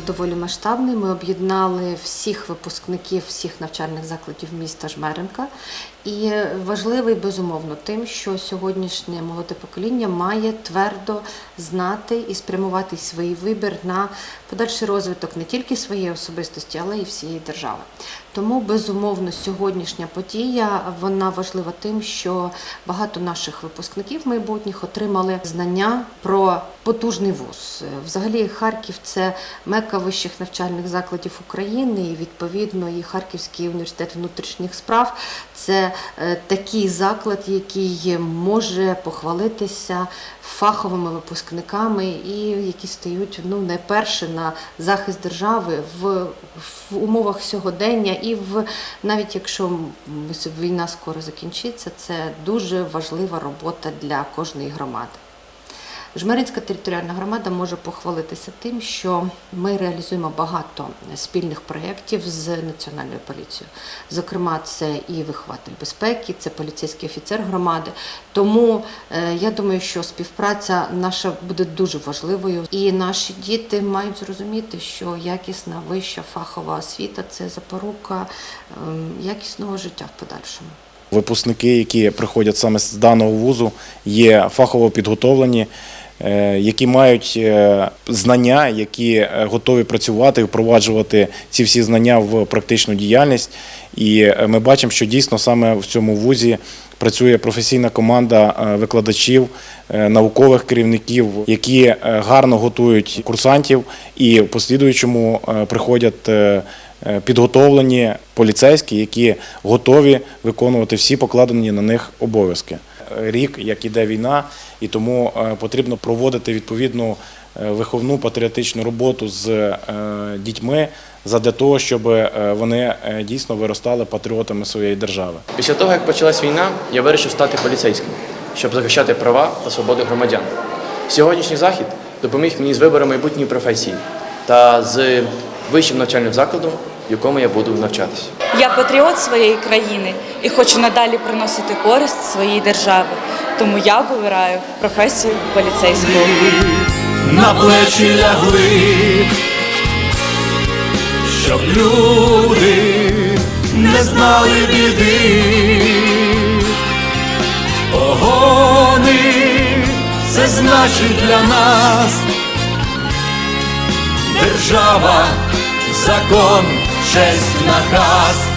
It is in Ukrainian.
доволі масштабний. Ми об'єднали всіх випускників всіх навчальних закладів міста Жмеренка. І важливий безумовно тим, що сьогоднішнє молоде покоління має твердо знати і спрямувати свій вибір на подальший розвиток не тільки своєї особистості, але й всієї держави. Тому безумовно сьогоднішня подія вона важлива тим, що багато наших випускників майбутніх отримали знання про потужний вуз. Взагалі, Харків це мека вищих навчальних закладів України, і відповідно і Харківський університет внутрішніх справ це такий заклад, який може похвалитися фаховими випускниками, і які стають ну найперше на захист держави в, в умовах сьогодення, і в навіть якщо війна скоро закінчиться, це дуже важлива робота для кожної громади. Жмеринська територіальна громада може похвалитися тим, що ми реалізуємо багато спільних проєктів з національною поліцією. Зокрема, це і вихователь безпеки, це поліцейський офіцер громади. Тому е, я думаю, що співпраця наша буде дуже важливою, і наші діти мають зрозуміти, що якісна вища фахова освіта це запорука ем, якісного життя в подальшому. Випускники, які приходять саме з даного вузу, є фахово підготовлені, які мають е, знання, які е, готові працювати впроваджувати ці всі знання в практичну діяльність. І е, ми бачимо, що дійсно саме в цьому вузі працює професійна команда е, викладачів, е, наукових керівників, які е, гарно готують курсантів і в послідуючому е, приходять. е, е, Підготовлені поліцейські, які готові виконувати всі покладені на них обов'язки. Рік, як іде війна, і тому е, потрібно проводити відповідну е, виховну патріотичну роботу з е, дітьми задля того, щоб вони дійсно виростали патріотами своєї держави. Після того, як почалась війна, я вирішив стати поліцейським, щоб захищати права та свободи громадян. Сьогоднішній захід допоміг мені з вибором майбутньої професії та з вищим навчальним закладом, в якому я буду навчатися. Я патріот своєї країни і хочу надалі приносити користь своїй державі. Тому я вибираю професію поліцейського. на плечі лягли, щоб люди не знали біди. Погони це значить для нас держава, закон, честь, наказ.